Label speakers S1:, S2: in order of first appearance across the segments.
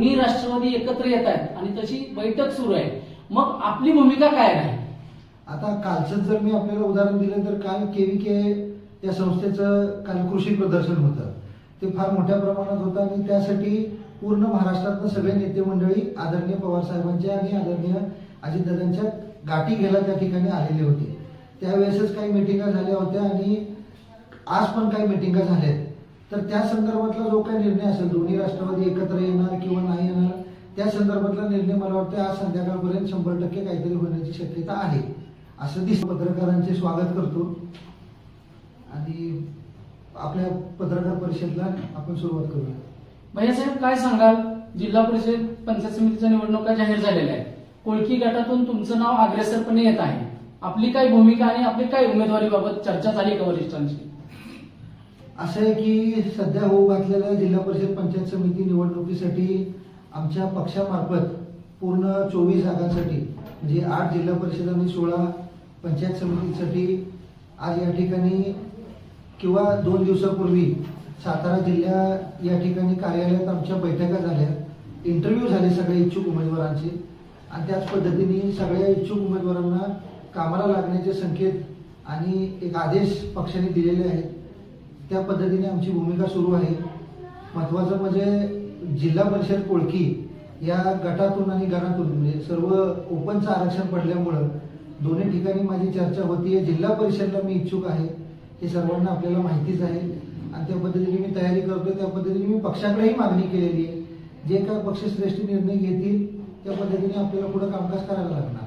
S1: दोन्ही राष्ट्रवादी एकत्र येत आहेत आणि तशी बैठक सुरू आहे. मग आपली भूमिका काय राहील
S2: आता कालचं जर मी आपल्याला उदाहरण दिलं तर काल केव्हीके या संस्थेचं काल कृषी प्रदर्शन होतं. ते फार मोठ्या प्रमाणात होतं आणि त्यासाठी पूर्ण महाराष्ट्रातनं सगळे नेते मंडळी आदरणीय पवार साहेबांच्या आणि आदरणीय अजितदादांच्या गाठी घ्यायला त्या ठिकाणी आलेले होते. त्यावेळेसच काही मिटिंगा झाल्या होत्या आणि आज पण काही मिटिंगा झाल्या आहेत. तर त्या संदर्भातला जो काही निर्णय असेल दोन्ही राष्ट्रवादी एकत्र येणार किंवा नाही येणार त्या संदर्भातला निर्णय मला वाटतं आज संध्याकाळपर्यंत शंभर टक्के काहीतरी होण्याची शक्यता आहे. असं दिस पत्रकारांचे स्वागत करतो. आणि आपल्या पत्रकार परिषदेला आपण सुरुवात करूया.
S1: भैयासाहेब काय सांगाल? जिल्हा परिषद पंचायत समितीच्या निवडणुका जाहीर झालेल्या आहेत. कोळकी गटातून तुमचं नाव अग्रेसरपणे येत आहे. आपली काय भूमिका आणि आपली काय उमेदवारीबाबत चर्चा झाली का वरिष्ठांची?
S2: असं आहे की सध्या होऊ घातलेल्या जिल्हा परिषद पंचायत समिती निवडणुकीसाठी आमच्या पक्षामार्फत पूर्ण चोवीस जागांसाठी म्हणजे आठ जिल्हा परिषद आणि सोळा पंचायत समितीसाठी आज या ठिकाणी किंवा दोन दिवसापूर्वी सातारा जिल्हा या ठिकाणी कार्यालयात आमच्या बैठका झाल्या. इंटरव्ह्यू झाले सगळ्या इच्छुक उमेदवारांचे. आणि त्याच पद्धतीने सगळ्या इच्छुक उमेदवारांना कामाला लागण्याचे संकेत आणि एक आदेश पक्षाने दिलेले आहेत. त्या पद्धतीने आमची भूमिका सुरू आहे. महत्वाचं म्हणजे जिल्हा परिषद कोळकी या गटातून आणि गणातून म्हणजे सर्व ओपनचं आरक्षण पडल्यामुळं दोन्ही ठिकाणी माझी चर्चा होती आहे जिल्हा परिषदला मी इच्छुक आहे. हे सर्वांना आपल्याला माहितीच आहे. आणि त्या पद्धतीने मी तयारी करतोय. त्या पद्धतीने मी पक्षाकडेही मागणी केलेली आहे. जे काय पक्षश्रेष्ठी निर्णय घेतील त्या पद्धतीने आपल्याला पुढे कामकाज करायला लागणार.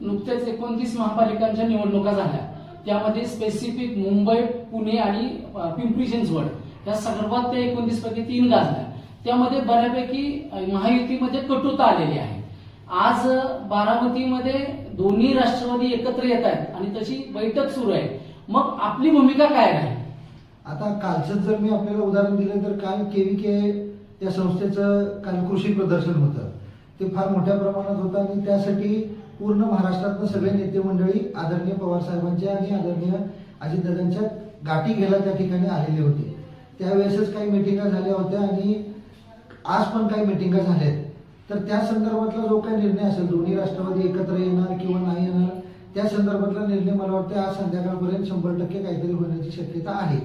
S1: नुकत्याच एकोणतीस महापालिकांच्या निवडणुका झाल्या. त्यामध्ये स्पेसिफिक मुंबई पुणे आणि पिंपरी चिंचवड. या सर्वात त्या एकोणतीस पैकी तीन गाजल्या. त्यामध्ये बऱ्यापैकी महायुतीमध्ये कटुता आलेली आहे. आज बारामतीमध्ये दोन्ही राष्ट्रवादी एकत्र येत आहेत आणि तशी बैठक सुरू आहे. मग आपली भूमिका काय राहील
S2: आता कालचं जर मी आपल्याला उदाहरण दिलं तर काल केव्हीके या संस्थेचं काल कृषी प्रदर्शन होतं. ते फार मोठ्या प्रमाणात होतं आणि त्यासाठी पूर्ण महाराष्ट्रातनं सगळे नेते मंडळी आदरणीय पवारसाहेबांच्या आणि आदरणीय अजितदादांच्या गाठी घ्यायला त्या ठिकाणी आलेले होते. त्यावेळेसच काही मिटिंगा झाल्या होत्या आणि आज पण काही मिटिंगा झाल्या आहेत. तर त्या संदर्भातला जो काही निर्णय असेल दोन्ही राष्ट्रवादी एकत्र येणार किंवा नाही येणार त्या संदर्भातला निर्णय मला वाटतं आज संध्याकाळपर्यंत शंभर टक्के काहीतरी होण्याची शक्यता आहे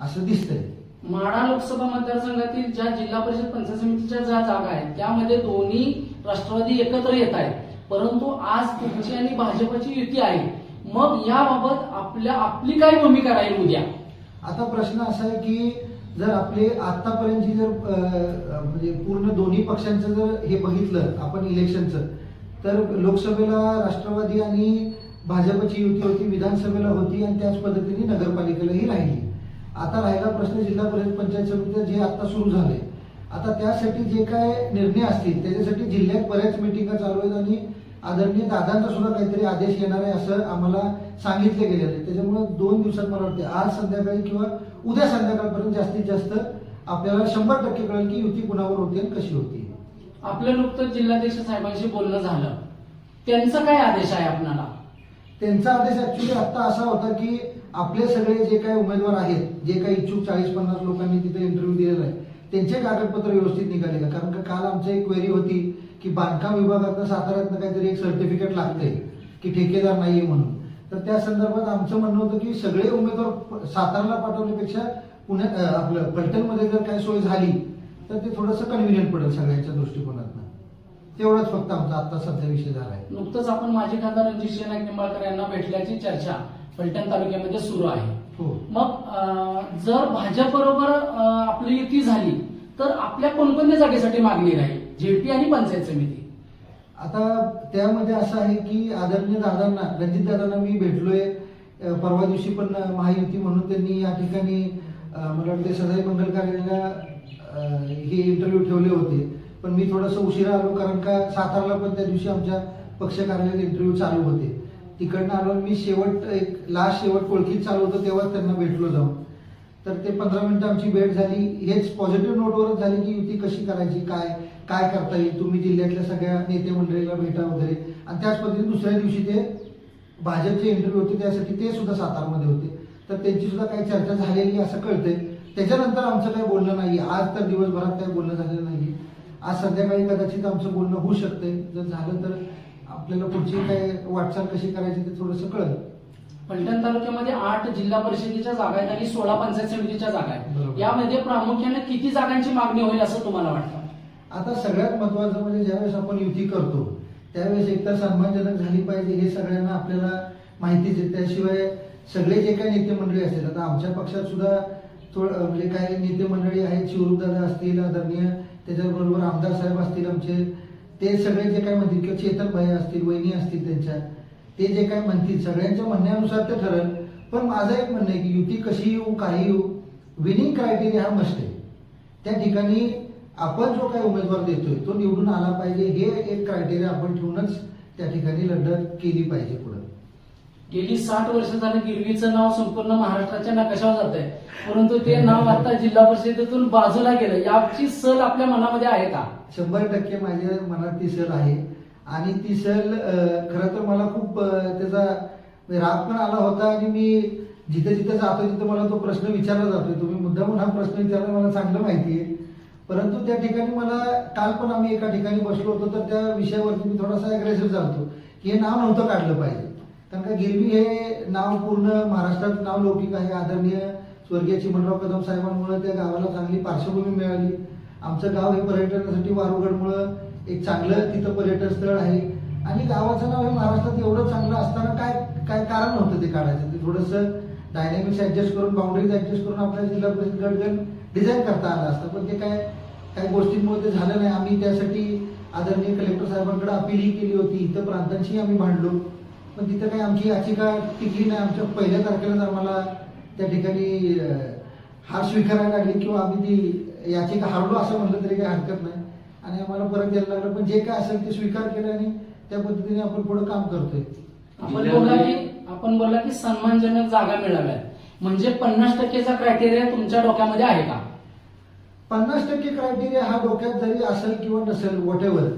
S2: असं दिसतंय.
S1: माढा लोकसभा मतदारसंघातील ज्या जिल्हा परिषद पंचायत समितीच्या ज्या जागा आहेत त्यामध्ये दोन्ही राष्ट्रवादी एकत्र येत आहेत. परंतु आज तुमची आणि भाजपची युती आहे. मग याबाबत आपल्या आपली काय भूमिका राहील उद्या?
S2: आता प्रश्न असा आहे की जर आपले आतापर्यंतची जर म्हणजे पूर्ण दोन्ही पक्षांचं जर हे बघितलं आपण इलेक्शनचं तर लोकसभेला राष्ट्रवादी आणि भाजपची युती होती विधानसभेला होती आणि त्याच पद्धतीने नगरपालिकेलाही राहिली. आता राहिला प्रश्न जिल्हा परिषद पंचायत समितीचं जे आता सुरू झाले आता त्यासाठी जे काय निर्णय असतील त्याच्यासाठी जिल्ह्यात बऱ्याच मिटिंगा चालू आहेत आणि आदरणीय दादांचा सुद्धा काहीतरी आदेश येणार आहे असं आम्हाला सांगितले गेलेलं आहे त्याच्यामुळे दोन दिवसात मला वाटते आज संध्याकाळी किंवा उद्या संध्याकाळपर्यंत जास्तीत जास्त आपल्याला शंभर टक्के कळेल की युती कुणावर होती आणि कशी होती.
S1: आपलं नुकतंच जिल्हाध्यक्ष साहेबांशी बोलणं झालं. त्यांचा काय आदेश आहे आपणाला?
S2: त्यांचा आदेश ऍक्च्युली आता असा होता की आपले सगळे जे काही उमेदवार आहेत जे काही इच्छुक चाळीस पन्नास लोकांनी तिथे इंटरव्ह्यू दिलेला आहे त्यांचे कागदपत्र व्यवस्थित निघाले का? कारण का काल आमची एक क्वेरी होती की बांधकाम विभागातनं साताऱ्यातनं काहीतरी एक सर्टिफिकेट लागतंय की ठेकेदार नाहीये म्हणून. तर त्या संदर्भात आमचं म्हणणं होतं की सगळे उमेदवार सातारला पाठवण्यापेक्षा पुण्यात अं, आपलं फलटणमध्ये जर काही सोय झाली तर ते थोडंसं कन्व्हिनियंट पडेल सगळ्यांच्या दृष्टिकोनातनं. तेवढंच फक्त आमचा आता सध्या विषय झाला आहे.
S1: नुकतंच आपण माजी खासदार रणजित नाईक निंबाळकर यांना भेटल्याची चर्चा फलटण तालुक्यामध्ये सुरू आहे.
S2: हो.
S1: मग जर भाजपबरोबर अं, आपली युती झाली तर आपल्या कोणकोणत्या जागेसाठी मागणी राहील? जेपी आणि पंचायत समिती.
S2: आता त्यामध्ये असं आहे की आदरणीय दादांना रणजित दादांना मी भेटलोय. परवा दिवशी पण महायुती म्हणून त्यांनी या ठिकाणी मला वाटते सदाई मंगल हे इंटरव्ह्यू ठेवले होते. पण मी थोडंसं उशिरा आलो कारण का साताराला पण त्या दिवशी आमच्या पक्ष कार्यालयात इंटरव्ह्यू चालू होते. तिकडनं आलो मी शेवट एक लास्ट शेवट कोळखीत चालू होतं तेव्हाच त्यांना भेटलो जाऊन. तर ते पंधरा मिनिटं आमची भेट झाली. हेच पॉझिटिव्ह नोटवरच झाली की युती कशी करायची काय? काय करता येईल तुम्ही जिल्ह्यातल्या सगळ्या नेते मंडळीला भेटा वगैरे. आणि त्याच पद्धतीने दुसऱ्या दिवशी ते भाजपचे इंटरव्ह्यू होते त्यासाठी ते सुद्धा सातारमध्ये होते. तर त्यांची सुद्धा काही चर्चा झालेली असं कळतंय. त्याच्यानंतर आमचं काही बोलणं नाही आज तर दिवसभरात काही बोलणं झालेलं नाही आज संध्याकाळी कदाचित आमचं बोलणं होऊ शकतंय. जर झालं तर आपल्याला पुढची काय वाटचाल कशी करायची ते थोडंसं कळलं.
S1: फलटण तालुक्यामध्ये आठ जिल्हा परिषदेच्या जागा आहेत आणि सोळा पंचायत समितीच्या जागा आहेत. यामध्ये प्रामुख्याने किती जागांची मागणी होईल असं तुम्हाला वाटतं?
S2: आता सगळ्यात महत्वाचं म्हणजे ज्यावेळेस आपण युती करतो त्यावेळेस एकतर सन्मानजनक झाली पाहिजे हे सगळ्यांना आपल्याला माहितीच आहे. त्याशिवाय सगळे जे काही नेते मंडळी असतील आता आमच्या पक्षात सुद्धा थोडं म्हणजे काही नेते मंडळी आहेत शिवरूपदादा असतील आदरणीय त्याच्याबरोबर आमदार साहेब असतील आमचे ते सगळे जे काय म्हणतील किंवा चेतन भाई असतील वहिनी असतील त्यांच्या ते जे काय म्हणतील सगळ्यांच्या म्हणण्यानुसार ते ठरेल. पण माझं एक म्हणणं आहे की युती कशी येऊ काही येऊ विनिंग क्रायटेरिया हा मस्ट आहे. त्या ठिकाणी आपण जो काही उमेदवार देतोय तो निवडून आला पाहिजे हे एक क्रायटेरिया आपण ठेवूनच त्या ठिकाणी लढत केली पाहिजे पुढे.
S1: गेली साठ वर्ष झाली गिरवीचं नाव संपूर्ण महाराष्ट्राच्या नकाशावर जात आहे. परंतु ते नाव आता जिल्हा परिषदेतून बाजूला गेलं. याची सल आपल्या मनामध्ये आहे का?
S2: शंभर टक्के माझ्या मनात ती सल आहे. आणि ती सल खरं तर मला खूप त्याचा राग पण आला होता आणि मी जिथे जिथे जातो तिथे मला तो प्रश्न विचारला जातोय. तुम्ही मुद्दामून हा प्रश्न विचारला मला चांगलं माहिती आहे. परंतु त्या ठिकाणी मला काल पण आम्ही एका ठिकाणी बसलो होतो तर त्या विषयावरती मी थोडासा अग्रेसिव्ह झालतो की हे नाव नव्हतं काढलं पाहिजे. कारण का गिरवी हे नाव पूर्ण महाराष्ट्रात नाव लौकिक आहे आदरणीय स्वर्गीय चिमणराव कदम साहेबांमुळे त्या गावाला चांगली पार्श्वभूमी मिळाली. आमचं गाव हे पर्यटनासाठी वारुगडमुळं एक चांगलं तिथं पर्यटन स्थळ आहे. आणि गावाचं नाव हे महाराष्ट्रात एवढं चांगलं असताना काय काय कारण होतं ते काढायचं? ते थोडंसं डायनॅमिक्स ऍडजस्ट करून बाउंड्रीज ऍडजस्ट करून आपल्याला जिल्हा परिषद गडगण डिझाईन करता आलं असतं. पण ते काय काही गोष्टींमुळे ते झालं नाही. आम्ही त्यासाठी आदरणीय कलेक्टर साहेबांकडे अपीलही केली होती. इथं प्रांतांशी आम्ही भांडलो. पण तिथं काही आमची याचिका टिकली नाही. आमच्या पहिल्या तारखेलाच आम्हाला त्या ठिकाणी हार स्वीकारायला लागली किंवा आम्ही ती याचिका हारलो असं म्हटलं तरी काही हरकत नाही. आणि आम्हाला परत यायला लागलं. पण जे काय असेल ते स्वीकार केलं आणि त्या पद्धतीने आपण पुढे काम करतोय.
S1: आपण बोलला की आपण बोलला की सन्मानजनक जागा मिळाव्या म्हणजे पन्नास टक्केचा क्रायटेरिया तुमच्या डोक्यामध्ये आहे का?
S2: पन्नास टक्के क्रायटेरिया हा डोक्यात जरी असेल किंवा नसेल वॉट एव्हर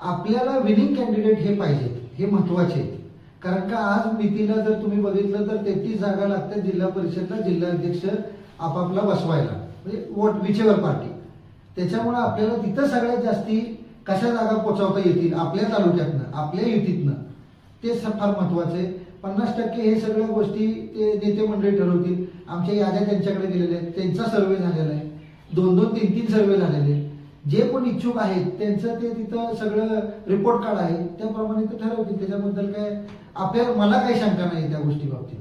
S2: आपल्याला विनिंग कॅन्डिडेट हे पाहिजेत हे महत्त्वाचे आहेत. कारण का आज मितीला जर तुम्ही बघितलं तर तेहतीस जागा लागतात जिल्हा परिषदला जिल्हाध्यक्ष आपापला बसवायला. म्हणजे वोट विचेवर पार्टी त्याच्यामुळे आपल्याला तिथं सगळ्यात जास्ती कशा जागा पोचवता येतील? आपल्या तालुक्यातनं आपल्या युतीतनं. ते फार महत्वाचं आहे. पन्नास टक्के हे सगळ्या गोष्टी ते नेते मंडळी ठरवतील. आमच्या याद्या त्यांच्याकडे दिलेल्या आहेत त्यांचा सर्वे झालेला आहे. दोन दोन तीन तीन सर्वे झालेले आहेत. जे कोण इच्छुक आहेत त्यांचं ते तिथं सगळं रिपोर्ट कार्ड आहे. त्याप्रमाणे ते ठरवतील. त्याच्याबद्दल काय आपल्याला मला काही शंका नाही त्या गोष्टी बाबतीत.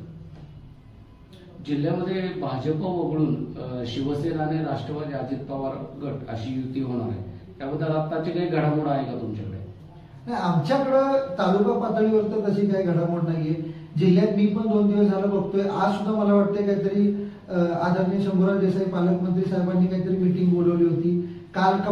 S3: जिल्ह्यामध्ये भाजप वगळून शिवसेना आणि राष्ट्रवादी अजित पवार गट अशी युती होणार आहे. त्याबद्दल आताची काही घडामोड आहे का तुमच्याकडे?
S2: नाही आमच्याकडं तालुका पातळीवर तर तशी काही घडामोड नाहीये. जिल्ह्यात मी पण दोन दिवस झालं बघतोय. आज सुद्धा मला वाटतंय काहीतरी अं, आदरणीय शंभूराज देसाई पालकमंत्री साहेबांनी काहीतरी मिटिंग बोलवली होती. काल का